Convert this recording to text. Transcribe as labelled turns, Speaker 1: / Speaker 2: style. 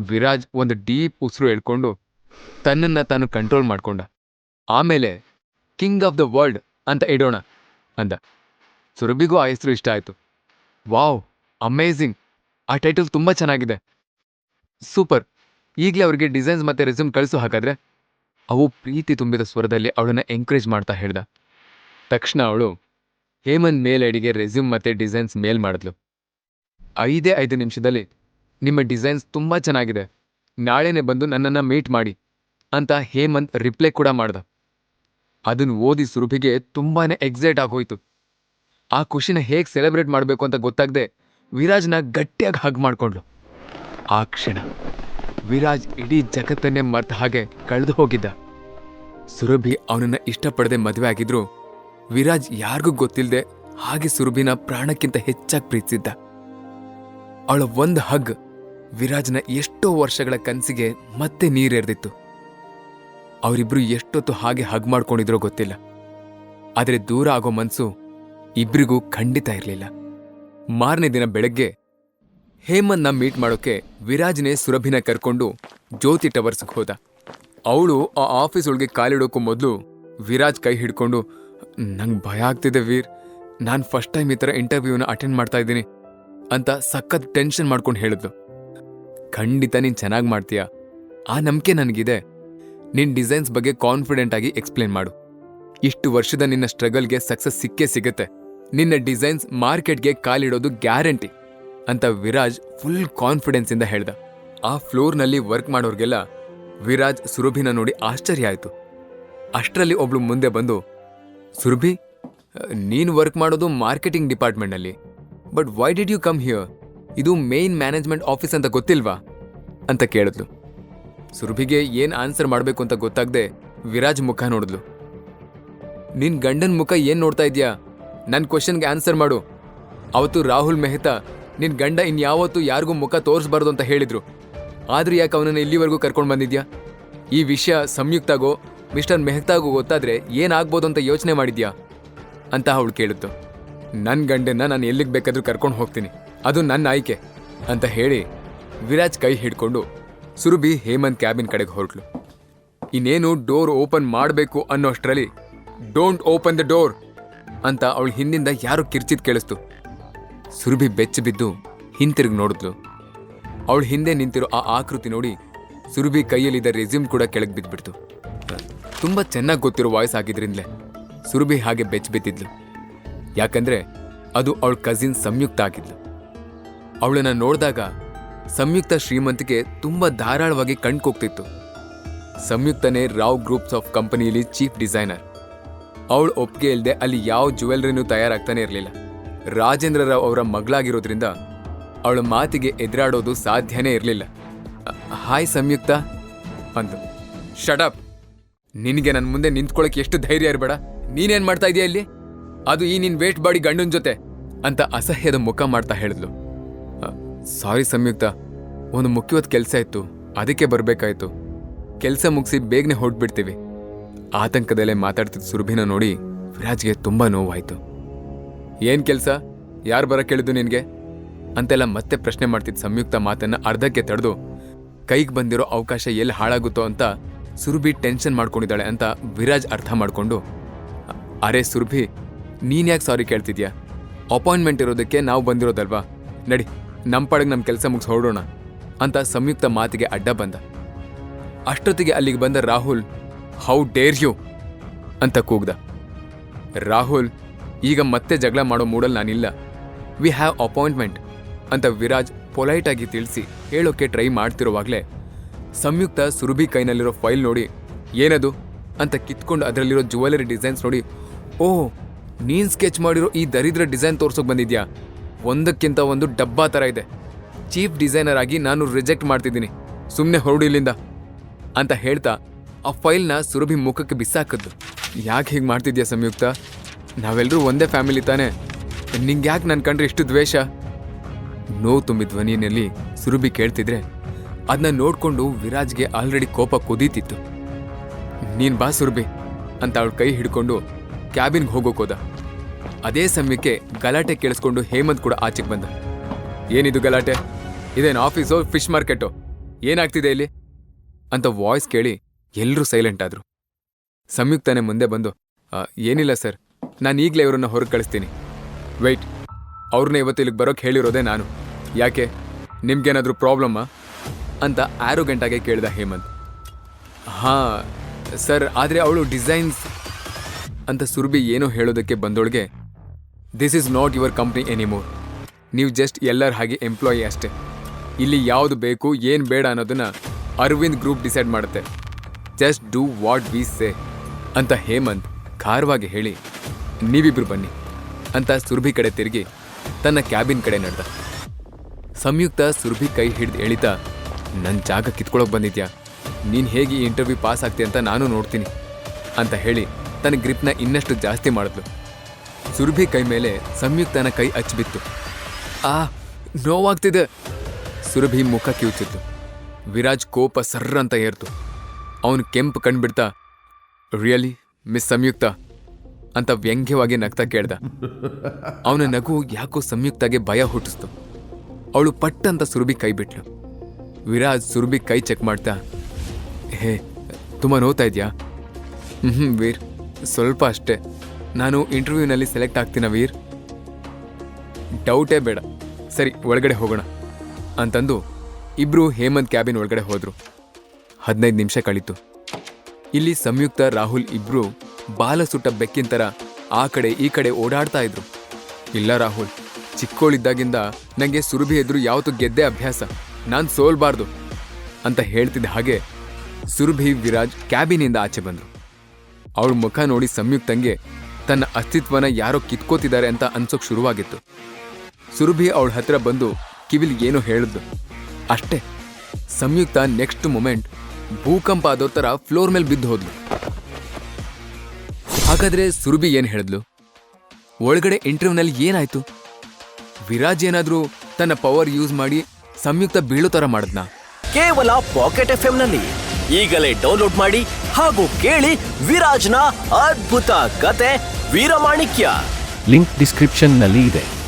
Speaker 1: ವಿರಾಜ್ ಒಂದು ಡೀಪ್ ಉಸಿರು ಹೇಳ್ಕೊಂಡು ತನ್ನನ್ನ ತಾನು ಕಂಟ್ರೋಲ್ ಮಾಡ್ಕೊಂಡ. ಆಮೇಲೆ ಕಿಂಗ್ ಆಫ್ ದ ವರ್ಲ್ಡ್ ಅಂತ ಇಡೋಣ ಅಂದ. ಸುರಭಿಗೂ ಆ ಹೆಸರು ಇಷ್ಟ ಆಯ್ತು. ವಾವ್ ಅಮೇಝಿಂಗ್ ಆ ಟೈಟಲ್ ತುಂಬಾ ಚೆನ್ನಾಗಿದೆ. ಸೂಪರ್. ಈಗಲೇ ಅವರಿಗೆ ಡಿಸೈನ್ಸ್ ಮತ್ತೆ ರೆಸ್ಯೂಮ್ ಕಳಿಸು ಹಾಗಾದ್ರೆ. ಅವು ಪ್ರೀತಿ ತುಂಬಿದ ಸ್ವರದಲ್ಲಿ ಅವಳನ್ನು ಎಂಕರೇಜ್ ಮಾಡ್ತಾ ಹೇಳ್ದ. ತಕ್ಷಣ ಅವಳು ಹೇಮಂತ್ ಮೇಲ್ ಐಡಿಗೆ ರೆಸ್ಯೂಮ್ ಮತ್ತೆ ಡಿಸೈನ್ಸ್ ಮೇಲ್ ಮಾಡಿದ್ಲು. ಐದೇ ಐದು ನಿಮಿಷದಲ್ಲಿ ನಿಮ್ಮ ಡಿಸೈನ್ಸ್ ತುಂಬಾ ಚೆನ್ನಾಗಿದೆ. ನಾಳೆನೇ ಬಂದು ನನ್ನನ್ನು ಮೀಟ್ ಮಾಡಿ ಅಂತ ಹೇಮಂತ್ ರಿಪ್ಲೈ ಕೂಡ ಮಾಡ್ದ. ಅದನ್ನು ಓದಿ ಸುರಭಿಗೆ ತುಂಬಾನೇ ಎಕ್ಸೈಟ್ ಆಗೋಯ್ತು ಆ ಖುಷಿನ ಹೇಗೆ ಸೆಲೆಬ್ರೇಟ್ ಮಾಡಬೇಕು ಅಂತ ಗೊತ್ತಾಗದೆ ವಿರಾಜ್ನ ಗಟ್ಟಿಯಾಗಿ ಹಗ್ ಮಾಡ್ಕೊಂಡ್ಳು. ಆ ಕ್ಷಣ ವಿರಾಜ್ ಇಡೀ ಜಗತ್ತನ್ನೇ ಮರ್ತ ಹಾಗೆ ಕಳೆದು ಹೋಗಿದ್ದ. ಸುರಭಿ ಅವನನ್ನ ಇಷ್ಟಪಡದೆ ಮದುವೆ ಆಗಿದ್ರು ವಿರಾಜ್ ಯಾರಿಗೂ ಗೊತ್ತಿಲ್ಲದೆ ಹಾಗೆ ಸುರಭಿನ ಪ್ರಾಣಕ್ಕಿಂತ ಹೆಚ್ಚಾಗಿ ಪ್ರೀತಿಸಿದ್ದ. ಅವಳ ಒಂದು ಹಗ್ ವಿರಾಜ್ನ ಎಷ್ಟೋ ವರ್ಷಗಳ ಕನಸಿಗೆ ಮತ್ತೆ ನೀರೆರೆದಿತ್ತು. ಅವರಿಬ್ರು ಎಷ್ಟೊತ್ತು ಹಾಗೆ ಹಗ್ ಮಾಡ್ಕೊಂಡಿದ್ರೋ ಗೊತ್ತಿಲ್ಲ. ಆದರೆ ದೂರ ಆಗೋ ಮನಸ್ಸು ಇಬ್ರಿಗೂ ಖಂಡಿತ ಇರಲಿಲ್ಲ. ಮಾರನೇ ದಿನ ಬೆಳಗ್ಗೆ ಹೇಮನ್ನ ಮೀಟ್ ಮಾಡೋಕೆ ವಿರಾಜ್ನೇ ಸುರಭಿನ ಕರ್ಕೊಂಡು ಜ್ಯೋತಿ ಟವರ್ಸ್ಗೆ ಹೋದ. ಅವಳು ಆ ಆಫೀಸ್ ಒಳಗೆ ಕಾಲಿಡೋಕ್ಕೂ ಮೊದಲು ವಿರಾಜ್ ಕೈ ಹಿಡ್ಕೊಂಡು, ನಂಗೆ ಭಯ ಆಗ್ತಿದೆ ವೀರ್. ನಾನು ಫಸ್ಟ್ ಟೈಮ್ ಈ ಥರ ಇಂಟರ್ವ್ಯೂನ ಅಟೆಂಡ್ ಮಾಡ್ತಾ ಇದ್ದೀನಿ ಅಂತ ಸಖತ್ ಟೆನ್ಷನ್ ಮಾಡ್ಕೊಂಡು ಹೇಳಿದ್ಲು. ಖಂಡಿತ ನೀನು ಚೆನ್ನಾಗಿ ಮಾಡ್ತೀಯ? ಆ ನಂಬಿಕೆ ನನಗಿದೆ. ನಿನ್ನ ಡಿಸೈನ್ಸ್ ಬಗ್ಗೆ ಕಾನ್ಫಿಡೆಂಟ್ ಆಗಿ ಎಕ್ಸ್ಪ್ಲೇನ್ ಮಾಡು. ಇಷ್ಟು ವರ್ಷದ ನಿನ್ನ ಸ್ಟ್ರಗಲ್ಗೆ ಸಕ್ಸಸ್ ಸಿಕ್ಕೇ ಸಿಗುತ್ತೆ. ನಿನ್ನ ಡಿಸೈನ್ಸ್ ಮಾರ್ಕೆಟ್ಗೆ ಕಾಲಿಡೋದು ಗ್ಯಾರಂಟಿ ಅಂತ ವಿರಾಜ್ ಫುಲ್ ಕಾನ್ಫಿಡೆನ್ಸ್ ಇಂದ ಹೇಳ್ದ. ಆ ಫ್ಲೋರ್ನಲ್ಲಿ ವರ್ಕ್ ಮಾಡೋರ್ಗೆಲ್ಲ ವಿರಾಜ್ ಸುರಭಿನ ನೋಡಿ ಆಶ್ಚರ್ಯ ಆಯ್ತು. ಅಷ್ಟರಲ್ಲಿ ಒಬ್ಳು ಮುಂದೆ ಬಂದು, ಸುರಭಿ, ನೀನು ವರ್ಕ್ ಮಾಡೋದು marketing ಡಿಪಾರ್ಟ್ಮೆಂಟ್ನಲ್ಲಿ, but why did you come here? ಇದು ಮೇನ್ ಮ್ಯಾನೇಜ್ಮೆಂಟ್ ಆಫೀಸ್ ಅಂತ ಗೊತ್ತಿಲ್ವಾ? ಅಂತ ಕೇಳಿದ್ಲು. ಸುರಭಿಗೆ ಏನ್ ಆನ್ಸರ್ ಮಾಡಬೇಕು ಅಂತ ಗೊತ್ತಾಗದೆ ವಿರಾಜ್ ಮುಖ ನೋಡಿದ್ಲು. ನಿನ್ ಗಂಡನ್ ಮುಖ ಏನ್ ನೋಡ್ತಾ ಇದೆಯಾ? ನನ್ನ ಕ್ವಶನ್ಗೆ ಆನ್ಸರ್ ಮಾಡು. ಅವತ್ತು ರಾಹುಲ್ ಮೆಹ್ತಾ ನಿನ್ ಗಂಡ ಇನ್ಯಾವತ್ತು ಯಾರಿಗೂ ಮುಖ ತೋರಿಸ್ಬಾರ್ದು ಅಂತ ಹೇಳಿದ್ರು. ಆದ್ರೆ ಯಾಕೆ ಅವನನ್ನು ಇಲ್ಲಿವರೆಗೂ ಕರ್ಕೊಂಡು ಬಂದಿದ್ಯಾ? ಈ ವಿಷಯ ಸಂಯುಕ್ತಾಗೋ, ಮಿಸ್ಟರ್ ಮೆಹ್ತಾಗೋ ಗೊತ್ತಾದ್ರೆ ಏನಾಗ್ಬೋದು ಅಂತ ಯೋಚನೆ ಮಾಡಿದ್ಯಾ? ಅಂತ ಅವಳು ಕೇಳಿದ್ದು ನನ್ನ ಗಂಡನ್ನ ನಾನು ಎಲ್ಲಿಗೆ ಬೇಕಾದ್ರೂ ಕರ್ಕೊಂಡು ಹೋಗ್ತೀನಿ. ಅದು ನನ್ನ ಆಯ್ಕೆ ಅಂತ ಹೇಳಿ ವಿರಾಜ್ ಕೈ ಹಿಡ್ಕೊಂಡು ಸುರುಬಿ ಹೇಮಂತ್ ಕ್ಯಾಬಿನ್ ಕಡೆಗೆ ಹೊರಟ್ಲು. ಇನ್ನೇನು ಡೋರ್ ಓಪನ್ ಮಾಡಬೇಕು ಅನ್ನೋಷ್ಟರಲ್ಲಿ ಡೋಂಟ್ ಓಪನ್ ದ ಡೋರ್ ಅಂತ ಅವಳು ಹಿಂದಿಂದ ಯಾರು ಕಿರ್ಚಿದ್ ಕೇಳಿಸ್ತು. ಸುರುಬಿ ಬೆಚ್ಚ ಬಿದ್ದು ಹಿಂತಿರುಗಿ ನೋಡಿದ್ಲು. ಅವಳು ಹಿಂದೆ ನಿಂತಿರೋ ಆ ಆಕೃತಿ ನೋಡಿ ಸುರುಭಿ ಕೈಯಲ್ಲಿದ್ದ ರೆಸ್ಯೂಮ್ ಕೂಡ ಕೆಳಗೆ ಬಿದ್ದುಬಿಡ್ತು ತುಂಬ ಚೆನ್ನಾಗಿ ಗೊತ್ತಿರೋ ವಾಯ್ಸ್ ಆಗಿದ್ರಿಂದಲೇ ಸುರುಬಿ ಹಾಗೆ ಬೆಚ್ಚ ಬಿದ್ದಿದ್ಲು. ಯಾಕಂದ್ರೆ ಅದು ಅವಳ ಕಸಿನ್ ಸಂಯುಕ್ತ ಆಗಿದ್ಲು. ಅವಳನ್ನ ನೋಡಿದಾಗ ಸಂಯುಕ್ತ ಶ್ರೀಮಂತಿಗೆ ತುಂಬಾ ಧಾರಾಳವಾಗಿ ಕಣ್ಕೋಗ್ತಿತ್ತು ಸಂಯುಕ್ತನೇ ರಾವ್ ಗ್ರೂಪ್ಸ್ ಆಫ್ ಕಂಪನಿಯಲ್ಲಿ ಚೀಫ್ ಡಿಸೈನರ್. ಅವಳು ಒಪ್ಪಿಗೆ ಇಲ್ಲದೆ ಅಲ್ಲಿ ಯಾವ ಜ್ಯುವೆಲ್ರಿನೂ ತಯಾರಾಗ್ತಾನೆ ಇರಲಿಲ್ಲ. ರಾಜೇಂದ್ರ ರಾವ್ ಅವರ ಮಗಳಾಗಿರೋದ್ರಿಂದ ಅವಳ ಮಾತಿಗೆ ಎದುರಾಡೋದು ಸಾಧ್ಯನೇ ಇರಲಿಲ್ಲ. ಹಾಯ್ ಸಂಯುಕ್ತ ಅಂದು. ಶಡಪ್ ನಿನಗೆ ನನ್ನ ಮುಂದೆ ನಿಂತ್ಕೊಳಕ್ಕೆ ಎಷ್ಟು ಧೈರ್ಯ ಇರಬೇಡ. ನೀನೇನ್ ಮಾಡ್ತಾ ಇದೆಯಾ ಇಲ್ಲಿ? ಅದು ಈ ನಿನ್ನ ವೇಟ್ ಬಾಡಿ ಗಂಡನ ಜೊತೆ ಅಂತ ಅಸಹ್ಯದ ಮುಖ ಮಾಡ್ತಾ ಹೇಳಿದ್ಲು. ಸಾರಿ ಸಂಯುಕ್ತ, ಒಂದು ಮುಖ್ಯವಾದ ಕೆಲಸ ಇತ್ತು, ಅದಕ್ಕೆ ಬರಬೇಕಾಯ್ತು. ಕೆಲಸ ಮುಗಿಸಿ ಬೇಗನೆ ಹೊರಟ್ಬಿಡ್ತೀವಿ. ಆತಂಕದಲ್ಲೇ ಮಾತಾಡ್ತಿದ್ದ ಸುರಭಿನ ನೋಡಿ ವಿರಾಜ್ಗೆ ತುಂಬ ನೋವಾಯ್ತು. ಏನ್ ಕೆಲಸ? ಯಾರು ಬರ ಕೇಳಿದ್ದು ನಿನಗೆ? ಅಂತೆಲ್ಲ ಮತ್ತೆ ಪ್ರಶ್ನೆ ಮಾಡ್ತಿದ್ದ ಸಂಯುಕ್ತ ಮಾತನ್ನ ಅರ್ಧಕ್ಕೆ ತಡೆದು, ಕೈಗೆ ಬಂದಿರೋ ಅವಕಾಶ ಎಲ್ಲಿ ಹಾಳಾಗುತ್ತೋ ಅಂತ ಸುರಭಿ ಟೆನ್ಷನ್ ಮಾಡ್ಕೊಂಡಿದ್ದಾಳೆ ಅಂತ ವಿರಾಜ್ ಅರ್ಥ ಮಾಡಿಕೊಂಡು, ಅರೆ ಸುರಭಿ, ನೀನ್ಯಾಕ್ ಸಾರಿ ಕೇಳ್ತಿದ್ಯಾ? ಅಪಾಯಿಂಟ್ಮೆಂಟ್ ಇರೋದಕ್ಕೆ ನಾವು ಬಂದಿರೋದಲ್ವಾ? ನಡಿ ನಮ್ಮ ಪಾಡಿಗೆ ನಮ್ಮ ಕೆಲಸ ಮುಗಿಸ್ ಹೊರಡೋಣ ಅಂತ ಸಂಯುಕ್ತ ಮಾತಿಗೆ ಅಡ್ಡ ಬಂದ. ಅಷ್ಟೊತ್ತಿಗೆ ಅಲ್ಲಿಗೆ ಬಂದ ರಾಹುಲ್ ಹೌ ಡೇರ್ ಯು ಅಂತ ಕೂಗ್ದ. ರಾಹುಲ್, ಈಗ ಮತ್ತೆ ಜಗಳ ಮಾಡೋ ಮೂಡಲ್ ನಾನಿಲ್ಲ. ವಿ ಹ್ಯಾವ್ ಅಪಾಯಿಂಟ್ಮೆಂಟ್ ಅಂತ ವಿರಾಜ್ ಪೊಲೈಟ್ ಆಗಿ ತಿಳಿಸಿ ಹೇಳೋಕೆ ಟ್ರೈ ಮಾಡ್ತಿರುವಾಗಲೇ ಸಂಯುಕ್ತ ಸುರುಭಿ ಕೈನಲ್ಲಿರೋ ಫೈಲ್ ನೋಡಿ, ಏನದು? ಅಂತ ಕಿತ್ಕೊಂಡು ಅದರಲ್ಲಿರೋ ಜುವೆಲರಿ ಡಿಸೈನ್ಸ್ ನೋಡಿ, ಓಹ್, ನೀನ್ ಸ್ಕೆಚ್ ಮಾಡಿರೋ ಈ ದರಿದ್ರ ಡಿಸೈನ್ ತೋರ್ಸೋಕೆ ಬಂದಿದ್ಯಾ? ಒಂದಕ್ಕಿಂತ ಒಂದು ಡಬ್ಬಾ ಥರ ಇದೆ. ಚೀಫ್ ಡಿಸೈನರ್ ಆಗಿ ನಾನು ರಿಜೆಕ್ಟ್ ಮಾಡ್ತಿದ್ದೀನಿ. ಸುಮ್ಮನೆ ಹೊರಡಿಲ್ಲಿಂದ ಅಂತ ಹೇಳ್ತಾ ಆ ಫೈಲ್ನ ಸುರಭಿ ಮುಖಕ್ಕೆ ಬಿಸಾಕದ್ದು. ಯಾಕೆ ಹೀಗೆ ಮಾಡ್ತಿದ್ಯಾ ಸಂಯುಕ್ತ? ನಾವೆಲ್ಲರೂ ಒಂದೇ ಫ್ಯಾಮಿಲಿ ತಾನೆ. ನಿಂಗೆ ಯಾಕೆ ನನ್ನ ಕಂಡ್ರೆ ಇಷ್ಟು ದ್ವೇಷ? ನೋವು ತುಂಬಿ ಧ್ವನಿಯಲ್ಲಿ ಸುರಭಿ ಕೇಳ್ತಿದ್ರೆ ಅದನ್ನ ನೋಡಿಕೊಂಡು ವಿರಾಜ್ಗೆ ಆಲ್ರೆಡಿ ಕೋಪ ಕುದೀತಿತ್ತು. ನೀನ್ ಬಾ ಸುರಭಿ ಅಂತ ಅವಳು ಕೈ ಹಿಡ್ಕೊಂಡು ಕ್ಯಾಬಿನ್ಗೆ ಹೋಗೋಕೋದ ಅದೇ ಸಮಯಕ್ಕೆ ಗಲಾಟೆ ಕೇಳಿಸ್ಕೊಂಡು ಹೇಮಂತ್ ಕೂಡ ಆಚೆಗೆ ಬಂದ. ಏನಿದು ಗಲಾಟೆ? ಇದೇನು ಆಫೀಸು, ಫಿಶ್ ಮಾರ್ಕೆಟು? ಏನಾಗ್ತಿದೆ ಇಲ್ಲಿ? ಅಂತ ವಾಯ್ಸ್ ಕೇಳಿ ಎಲ್ಲರೂ ಸೈಲೆಂಟ್ ಆದ್ರು. ಸಂಯುಕ್ತನೇ ಮುಂದೆ ಬಂದು ಏನಿಲ್ಲ ಸರ್. ನಾನು ಈಗಲೇ ಇವರನ್ನ ಹೊರಗೆ ಕಳಿಸ್ತೀನಿ. ವೆಯ್ಟ್. ಅವ್ರನ್ನ ಇವತ್ತು ಇಲ್ಲಿಗೆ ಬರೋಕ್ಕೆ ಹೇಳಿರೋದೇ ನಾನು. ಯಾಕೆ? ನಿಮ್ಗೇನಾದರೂ ಪ್ರಾಬ್ಲಮ್ಮಾ ಅಂತ ಆರು ಗಂಟೆಗೆ ಕೇಳಿದ ಹೇಮಂತ್. ಹಾಂ, ಸರ್, ಆದರೆ ಅವಳು ಡಿಸೈನ್ಸ್ ಅಂತ ಸುರ್ಬಿ ಏನೋ ಹೇಳೋದಕ್ಕೆ ಬಂದೊಳಗೆ this is not your company anymore ನೀವು ಜಸ್ಟ್ ಎಲ್ಲರ ಹಾಗೆ ಎಂಪ್ಲಾಯಿ ಅಷ್ಟೇ. ಇಲ್ಲಿ ಯಾವುದು ಬೇಕು, ಏನು ಬೇಡ ಅನ್ನೋದನ್ನ ಅರವಿಂದ್ ಗ್ರೂಪ್ ಡಿಸೈಡ್ ಮಾಡುತ್ತೆ. Just do what we say ಅಂತ ಹೇಮಂತ್ ಖಾರವಾಗಿ ಹೇಳಿ, ನೀವಿಬ್ರು ಬನ್ನಿ ಅಂತ ಸುರ್ಭಿ ಕಡೆ ತಿರುಗಿ ತನ್ನ ಕ್ಯಾಬಿನ್ ಕಡೆ ನಡೆದ. ಸಂಯುಕ್ತ ಸುರ್ಭಿ ಕೈ ಹಿಡಿದು ಎಳಿತಾ ನನ್ನ ಜಾಗ ಕಿತ್ಕೊಳಕ್ ಬಂದಿದ್ಯಾ? ನೀನು ಹೇಗೆ ಈ ಇಂಟರ್ವ್ಯೂ ಪಾಸ್ ಆಗ್ತೀಯ ಅಂತ ನಾನು ನೋಡ್ತೀನಿ ಅಂತ ಹೇಳಿ ತನ್ನ ಗ್ರಿಪ್ನ ಇನ್ನಷ್ಟು ಜಾಸ್ತಿ ಮಾಡಿದ್ಲು. ಸುರಭಿ ಕೈ ಮೇಲೆ ಸಂಯುಕ್ತನ ಕೈ ಹಚ್ಚಿಬಿತ್ತು. ಆ, ನೋವಾಗ್ತಿದೆ. ಸುರಭಿ ಮುಖ ಕಿವುಚಿತ್ತು. ವಿರಾಜ್ ಕೋಪ ಸರ್ರ ಅಂತ ಏರ್ತು. ಅವನು ಕೆಂಪು ಕಣ್ಬಿಡ್ತಾ ರಿಯಲಿ ಮಿಸ್ ಸಂಯುಕ್ತ? ಅಂತ ವ್ಯಂಗ್ಯವಾಗಿ ನಗ್ತಾ ಕೇಳ್ದ. ಅವನ ನಗು ಯಾಕೋ ಸಂಯುಕ್ತಗೆ ಭಯ ಹುಟ್ಟಿಸ್ತು. ಅವಳು ಪಟ್ಟ ಅಂತ ಸುರಭಿ ಕೈ ಬಿಟ್ಲು. ವಿರಾಜ್ ಸುರಭಿ ಕೈ ಚೆಕ್ ಮಾಡ್ತಾ, ಹೇ, ತುಂಬ ನೋತಾ ಇದೆಯಾ? ಹ್ಞೂ ವೀರ್, ಸ್ವಲ್ಪ ಅಷ್ಟೇ. ನಾನು ಇಂಟರ್ವ್ಯೂನಲ್ಲಿ ಸೆಲೆಕ್ಟ್ ಆಗ್ತೀನ ವೀರ್. ಡೌಟೇ ಬೇಡ. ಸರಿ, ಒಳಗಡೆ ಹೋಗೋಣ. ಅಂತಂದು ಇಬ್ರು ಹೇಮಂತ್ ಕ್ಯಾಬಿನ್ ಒಳಗಡೆ ಹೋದ್ರು. ಹದಿನೈದು ನಿಮಿಷ ಕಳೀತು. ಇಲ್ಲಿ ಸಂಯುಕ್ತ, ರಾಹುಲ್ ಇಬ್ರು ಬಾಲ ಸುಟ್ಟ ಬೆಕ್ಕಿನ ಥರ ಆ ಕಡೆ ಈ ಕಡೆ ಓಡಾಡ್ತಾ ಇದ್ರು. ಇಲ್ಲ ರಾಹುಲ್, ಚಿಕ್ಕೋಳಿದ್ದಾಗಿಂದ ನನಗೆ ಸುರುಭಿ ಎದುರು ಯಾವತ್ತೂ ಗೆದ್ದೆ ಅಭ್ಯಾಸ. ನಾನು ಸೋಲ್ಬಾರ್ದು ಅಂತ ಹೇಳ್ತಿದ್ದ ಹಾಗೆ ಸುರಭಿ, ವಿರಾಜ್ ಕ್ಯಾಬಿನಿಂದ ಆಚೆ ಬಂದರು. ಅವಳ ಮುಖ ನೋಡಿ ಸಂಯುಕ್ತಂಗೆ ತನ್ನ ಅಸ್ತಿತ್ವನ ಯಾರೋ ಕಿತ್ಕೋತಿದ್ದಾರೆ ಅಂತ ಅನ್ಸೋಕ್ ಶುರುವಾಗಿತ್ತು. ಸುರಭಿ ಅವಳ ಹತ್ರ ಬಂದು ಕಿವಿಲ್ ಏನೋ ಹೇಳಿದ್ದು ಅಷ್ಟೇ, ಸಂಯುಕ್ತ ನೆಕ್ಸ್ಟ್ ಮೊಮೆಂಟ್ ಭೂಕಂಪ ಆದೋ ಥರ ಫ್ಲೋರ್ ಮೇಲೆ ಬಿದ್ದು ಹೋದ್ಲು. ಹಾಗಾದ್ರೆ ಸುರಭಿ ಏನ್ ಹೇಳಿದ್ಲು? ಒಳಗಡೆ ಇಂಟರ್ವ್ಯೂನಲ್ಲಿ ಏನಾಯ್ತು? ವಿರಾಜ್ ಏನಾದ್ರೂ ತನ್ನ ಪವರ್ ಯೂಸ್ ಮಾಡಿ ಸಂಯುಕ್ತ ಬೀಳೋ ಥರ ಮಾಡಿದ್ನಾ?
Speaker 2: ಕೇವಲ ಪಾಕೆಟ್ ಎಫ್ನಲ್ಲಿ ಈಗಲೇ ಡೌನ್ಲೋಡ್ ಮಾಡಿ ಹಾಗೂ ಕೇಳಿ ವಿರಾಜ್ನ ಅದ್ಭುತ ಕತೆ ವೀರಮಾಣಿಕ್ಯ.
Speaker 3: ಲಿಂಕ್ ಡಿಸ್ಕ್ರಿಪ್ಷನ್ನಲ್ಲಿ ಇದೆ.